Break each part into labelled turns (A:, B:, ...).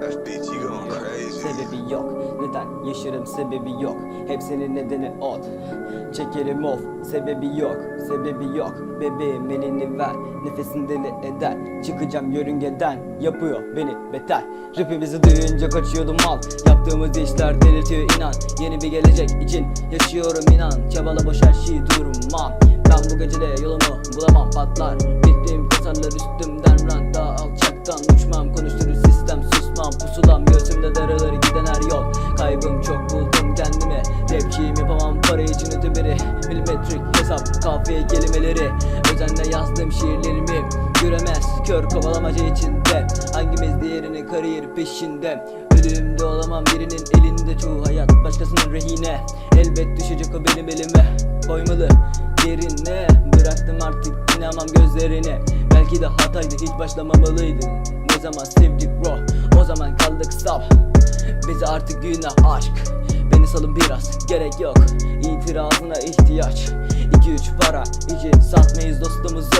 A: Sebebi yok. Neden? Yaşarım sebebi yok. Hepsinin nedeni ot Çekerim of Sebebi yok Sebebi yok. Bebeğim elini ver Nefesin deli eder? Çıkacağım yörüngeden Yapıyor beni beter. Rapimizi duyunca kaçıyordum mal. Yaptığımız işler delirtiyor inan. Yeni bir gelecek için yaşıyorum inan. Çabala boş her şeyi durmam Ben bu gecede yolumu bulamam patlar. Bittiğim tasarlar üstümden rant. Daha alçaktan uçmam. Konuşturur sistem susmam Rapçiyim yapamam para için öteberi Milimetrik hesap kafiye kelimeleri. Özenle yazdığım şiirlerimi Göremez. Kör kovalamaca içinde. Hangimiz diğerinin kariyer peşinde? Ölümde olamam birinin elinde. Çoğu hayat Başkasının rehine. Elbet düşecek o benim elime. Koymalı yerine Bıraktım artık inanmam gözlerine. Belki de hataydı hiç başlamamalıydı Ne zaman sevdik bro? O zaman kaldık saf. Bize artık günah aşk Beni salın biraz gerek yok. İtirazına ihtiyaç. 2-3 para için satmayız dostumuzu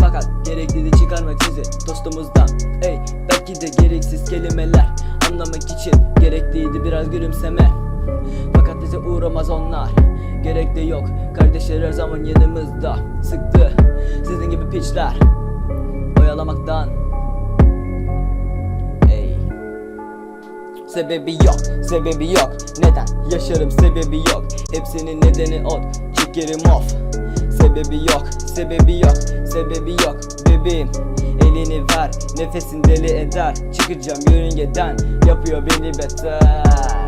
A: Fakat gerekliydi çıkarmak sizi dostumuzdan. Ey belki de gereksiz kelimeler. Anlamak için gerekliydi biraz gülümseme. Fakat bize uğramaz onlar. Gerek de yok. Kardeşler her zaman yanımızda. Sıktı. Sizin gibi piçler. Oyalamaktan Sebebi yok, sebebi yok. Neden? Yaşarım sebebi yok. Hepsinin nedeni ot Çekerim off Sebebi yok, sebebi yok Sebebi yok. Bebeğim Elini ver, nefesin deli eder. Çıkacağım yörüngeden Yapıyor beni beter